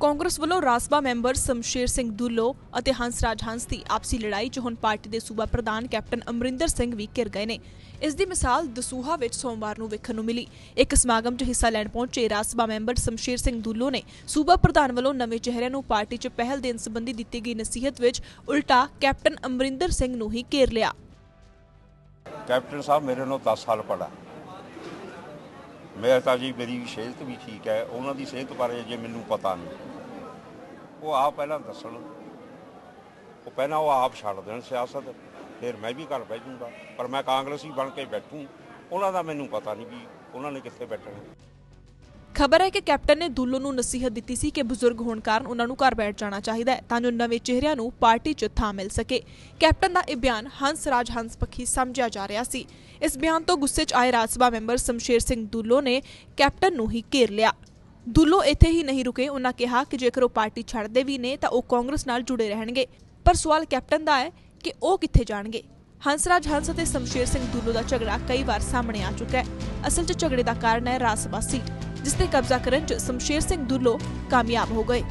ਕਾਂਗਰਸ ਵੱਲੋਂ ਰਾਸਬਾ ਮੈਂਬਰ ਸ਼ਮਸ਼ੇਰ ਸਿੰਘ ਦੁੱਲੋ ਅਤੇ ਹੰਸਰਾਜ ਹੰਸ ਦੀ ਆਪਸੀ ਲੜਾਈ 'ਚ ਹੁਣ ਪਾਰਟੀ ਦੇ ਸੂਬਾ ਪ੍ਰਧਾਨ ਕੈਪਟਨ ਅਮਰਿੰਦਰ ਸਿੰਘ ਵੀ ਘਿਰ ਗਏ ਨੇ। ਇਸ ਦੀ ਮਿਸਾਲ ਦਸੂਹਾ ਵਿੱਚ ਸੋਮਵਾਰ ਨੂੰ ਵੇਖਣ ਨੂੰ ਮਿਲੀ। ਇੱਕ ਸਮਾਗਮ 'ਚ ਹਿੱਸਾ ਲੈਣ ਪਹੁੰਚੇ ਰਾਸਬਾ ਮੈਂਬਰ ਸ਼ਮਸ਼ੇਰ ਸਿੰਘ ਦੁੱਲੋ ਨੇ ਸੂਬਾ ਪ੍ਰਧਾਨ ਵੱਲੋਂ ਨਵੇਂ ਚਿਹਰਿਆਂ ਨੂੰ ਪਾਰਟੀ 'ਚ ਪਹਿਲ ਦੇਣ ਸੰਬੰਧੀ ਦਿੱਤੀ ਗਈ ਨਸੀਹਤ ਵਿੱਚ ਉਲਟਾ ਕੈਪਟਨ ਅਮਰਿੰਦਰ ਸਿੰਘ ਨੂੰ ਹੀ ਘੇਰ ਲਿਆ। ਕੈਪਟਨ ਸਾਹਿਬ ਮੇਰੇ ਨਾਲੋਂ 10 ਸਾਲ ਪੜਾ ਮੈਂ ਤਾਂ ਜੀ, ਮੇਰੀ ਸਿਹਤ ਵੀ ਠੀਕ ਹੈ, ਉਹਨਾਂ ਦੀ ਸਿਹਤ ਬਾਰੇ ਜੇ ਮੈਨੂੰ ਪਤਾ ਨਹੀਂ। ਉਹ ਆਪ ਪਹਿਲਾਂ ਦੱਸਣ, ਉਹ ਪਹਿਲਾਂ ਉਹ ਆਪ ਛੱਡ ਦੇਣ ਸਿਆਸਤ, ਫਿਰ ਮੈਂ ਵੀ ਘਰ ਬਹਿ ਜੂੰਗਾ, ਪਰ ਮੈਂ ਕਾਂਗਰਸੀ ਬਣ ਕੇ ਬੈਠੂੰ, ਉਹਨਾਂ ਦਾ ਮੈਨੂੰ ਪਤਾ ਨਹੀਂ ਵੀ ਉਹਨਾਂ ਨੇ ਕਿੱਥੇ ਬੈਠਣਾ। ਖਬਰ ਹੈ ਕਿ ਕੈਪਟਨ ਨੇ ਦੁੱਲੋ ਨੂੰ ਨਸੀਹਤ ਦਿੱਤੀ ਸੀ ਕਿ ਬਜ਼ੁਰਗ ਹੋਣ ਕਾਰਨ ਉਹਨਾਂ ਨੂੰ ਘਰ ਬੈਠ ਜਾਣਾ ਚਾਹੀਦਾ ਹੈ ਤਾਂ ਜੋ ਨਵੇਂ ਚਿਹਰਿਆਂ ਨੂੰ ਪਾਰਟੀ 'ਚ ਥਾਂ ਮਿਲ ਸਕੇ। ਕੈਪਟਨ ਦਾ ਇਹ ਬਿਆਨ ਹੰਸ ਰਾਜ ਹੰਸ ਪੱਖੀ ਸਮਝਿਆ ਜਾ ਰਿਹਾ ਸੀ। ਇਸ ਬਿਆਨ ਤੋਂ ਗੁੱਸੇ 'ਚ ਆਏ ਰਾਜ ਸਭਾ ਮੈਂਬਰ ਸ਼ਮਸ਼ੇਰ ਸਿੰਘ ਦੁੱਲੋ ਨੇ ਕੈਪਟਨ ਨੂੰ ਹੀ ਘੇਰ ਲਿਆ। ਦੁੱਲੋ ਇੱਥੇ ਹੀ ਨਹੀਂ ਰੁਕੇ। ਉਹਨਾਂ ਕਿਹਾ ਕਿ ਜੇਕਰ ਉਹ ਪਾਰਟੀ ਛੱਡਦੇ ਵੀ ਨੇ ਤਾਂ ਉਹ ਕਾਂਗਰਸ ਨਾਲ ਜੁੜੇ ਰਹਿਣਗੇ। ਪਰ ਸਵਾਲ ਕੈਪਟਨ ਦਾ ਹੈ ਕਿ ਉਹ ਕਿੱਥੇ ਜਾਣਗੇ? ਹੰਸਰਾਜ ਹੰਸ ਅਤੇ ਸ਼ਮਸ਼ੇਰ ਸਿੰਘ ਦੁੱਲੋ ਦਾ ਝਗੜਾ ਕਈ ਵਾਰ ਸਾਹਮਣੇ ਆ ਚੁੱਕਾ ਹੈ। ਅਸਲ 'ਚ ਝਗੜੇ ਦਾ ਕਾਰਨ ਹੈ ਰਾਜ ਸਭਾ ਸੀਟ। ਜਿਸ ਤੇ ਕਬਜ਼ਾ ਕਰਨ 'ਚ ਸ਼ਮਸ਼ੇਰ ਸਿੰਘ ਦੁੱਲੋ ਕਾਮਯਾਬ ਹੋ ਗਏ